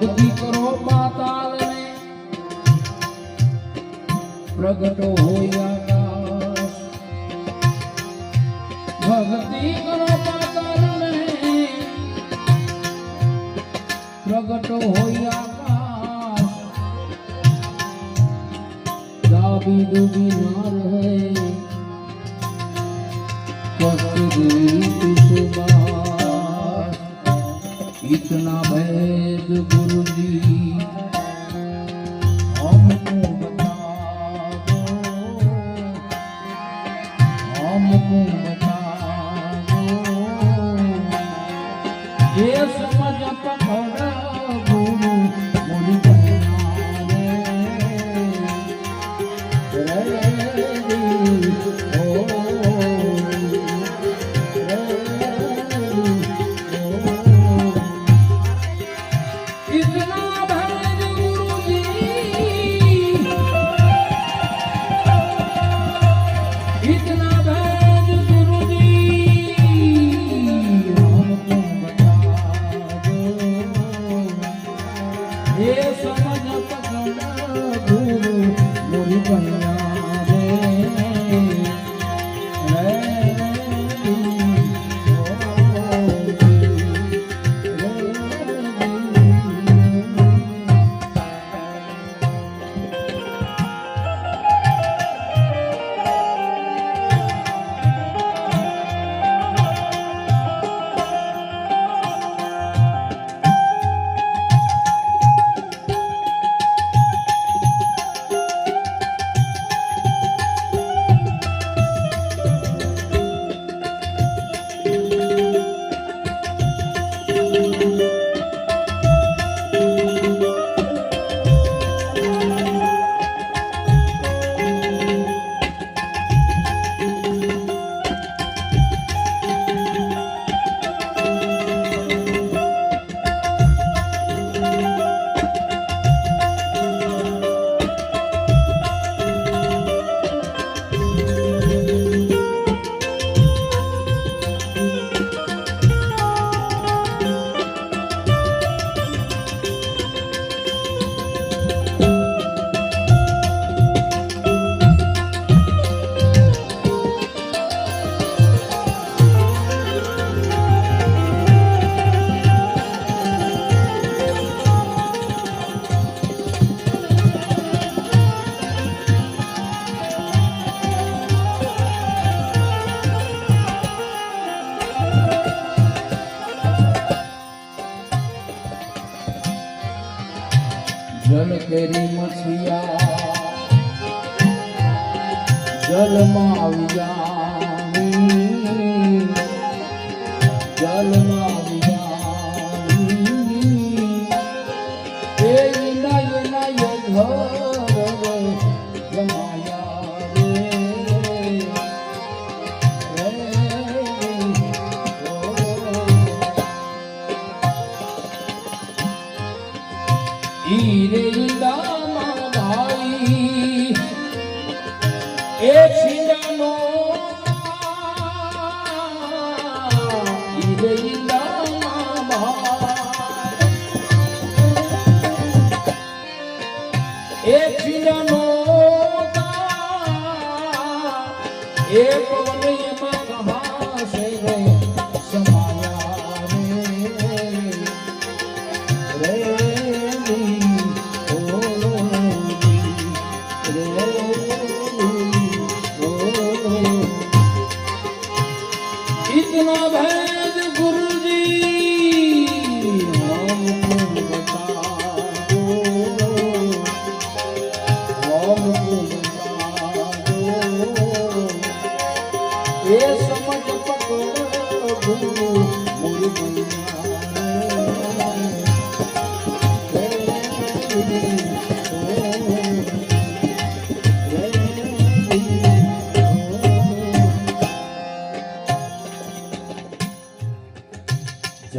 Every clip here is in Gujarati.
ભક્તિ કરો પાતાલ ને પ્રગટો હોય આકાશ. ભક્તિ કરો પાતાલ ને પ્રગટો હોય આકાશ. દાબી ડૂબી ના રહે. કષ્ટ સુબા ઇતના গুরু જલ કેરી મસિયા જલમાં આવ્યા જલમાં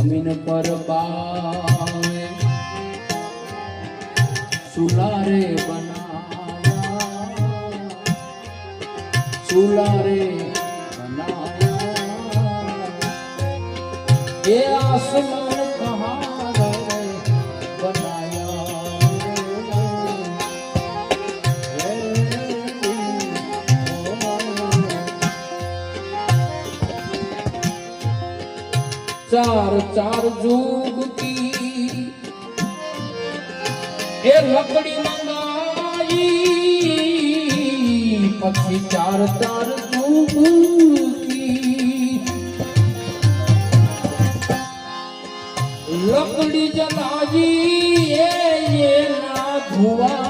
જમીન પર પાવે સુલારે બનાયા સુલારે બનાયા એ આસમાન ચાર ચાર જુગતી એ લકડી મંગાઈ પછી ચાર ચાર જુગતી લકડી જલાજી એ ના ધુવા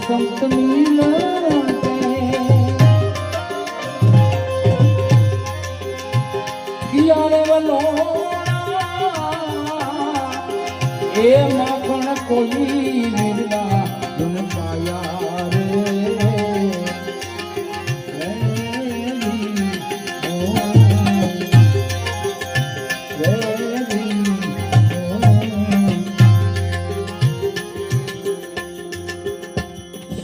વસંત મિલ કિયારે વલો એ માખણ કોઈ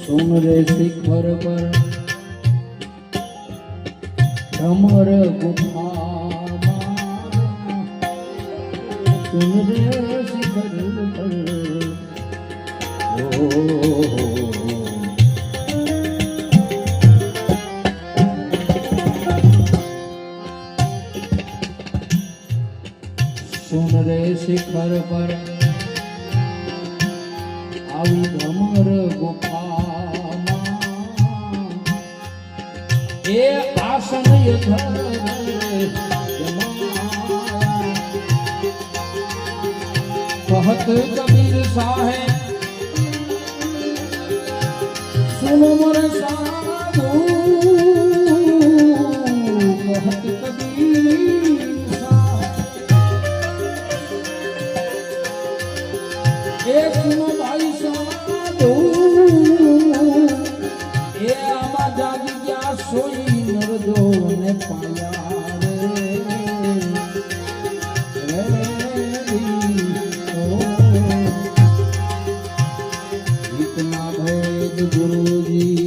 સુન રે શિખર પર ભ્રમર ગુફામાં સુન રે શિખર પર ઓ સુન રે શિખર પર આવી ભ્રમર ગુફામાં એ આસન કહત કબીર સાહેબ સુનો મર સાધુ. કહત કબીર સાહેબ એ સુનો ભાઈ Jodi.